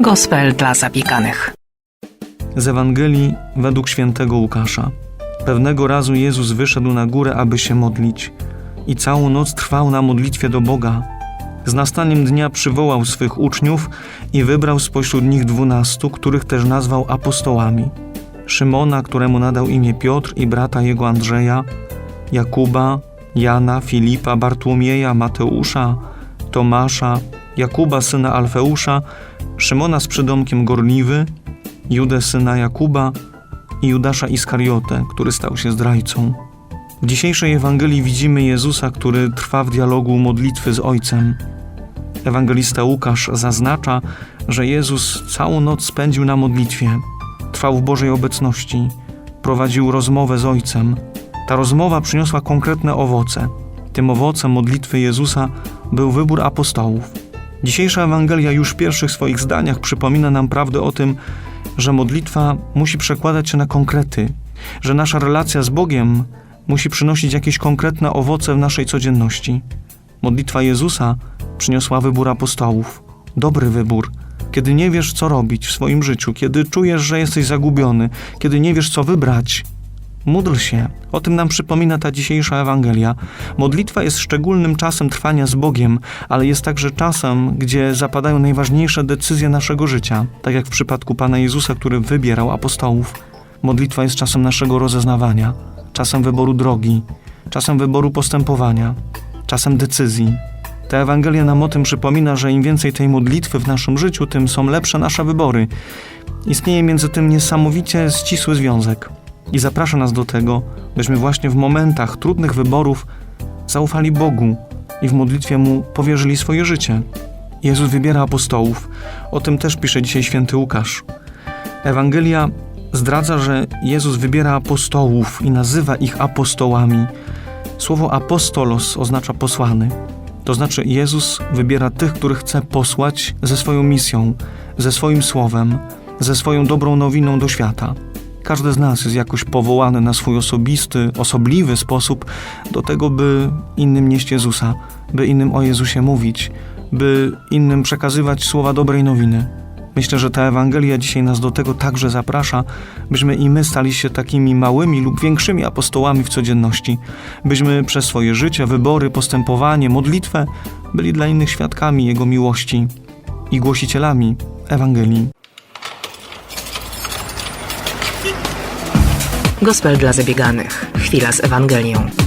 Gospel dla zabieganych. Z Ewangelii według świętego Łukasza. Pewnego razu Jezus wyszedł na górę, aby się modlić, i całą noc trwał na modlitwie do Boga. Z nastaniem dnia przywołał swych uczniów i wybrał spośród nich dwunastu, których też nazwał apostołami. Szymona, któremu nadał imię Piotr i brata jego Andrzeja, Jakuba, Jana, Filipa, Bartłomieja, Mateusza, Tomasza, Jakuba syna Alfeusza, Szymona z przydomkiem Gorliwy, Judę syna Jakuba i Judasza Iskariotę, który stał się zdrajcą. W dzisiejszej Ewangelii widzimy Jezusa, który trwa w dialogu modlitwy z Ojcem. Ewangelista Łukasz zaznacza, że Jezus całą noc spędził na modlitwie, trwał w Bożej obecności, prowadził rozmowę z Ojcem. Ta rozmowa przyniosła konkretne owoce. Tym owocem modlitwy Jezusa był wybór apostołów. Dzisiejsza Ewangelia już w pierwszych swoich zdaniach przypomina nam prawdę o tym, że modlitwa musi przekładać się na konkrety, że nasza relacja z Bogiem musi przynosić jakieś konkretne owoce w naszej codzienności. Modlitwa Jezusa przyniosła wybór apostołów. Dobry wybór. Kiedy nie wiesz, co robić w swoim życiu, kiedy czujesz, że jesteś zagubiony, kiedy nie wiesz, co wybrać, módl się. O tym nam przypomina ta dzisiejsza Ewangelia. Modlitwa jest szczególnym czasem trwania z Bogiem, ale jest także czasem, gdzie zapadają najważniejsze decyzje naszego życia, tak jak w przypadku Pana Jezusa, który wybierał apostołów. Modlitwa jest czasem naszego rozeznawania, czasem wyboru drogi, czasem wyboru postępowania, czasem decyzji. Ta Ewangelia nam o tym przypomina, że im więcej tej modlitwy w naszym życiu, tym są lepsze nasze wybory. Istnieje między tym niesamowicie ścisły związek i zaprasza nas do tego, byśmy właśnie w momentach trudnych wyborów zaufali Bogu i w modlitwie Mu powierzyli swoje życie. Jezus wybiera apostołów. O tym też pisze dzisiaj święty Łukasz. Ewangelia zdradza, że Jezus wybiera apostołów i nazywa ich apostołami. Słowo apostolos oznacza posłany. To znaczy Jezus wybiera tych, których chce posłać ze swoją misją, ze swoim słowem, ze swoją dobrą nowiną do świata. Każdy z nas jest jakoś powołany na swój osobisty, osobliwy sposób do tego, by innym nieść Jezusa, by innym o Jezusie mówić, by innym przekazywać słowa dobrej nowiny. Myślę, że ta Ewangelia dzisiaj nas do tego także zaprasza, byśmy i my stali się takimi małymi lub większymi apostołami w codzienności, byśmy przez swoje życie, wybory, postępowanie, modlitwę byli dla innych świadkami Jego miłości i głosicielami Ewangelii. Gospel dla zabieganych. Chwila z Ewangelią.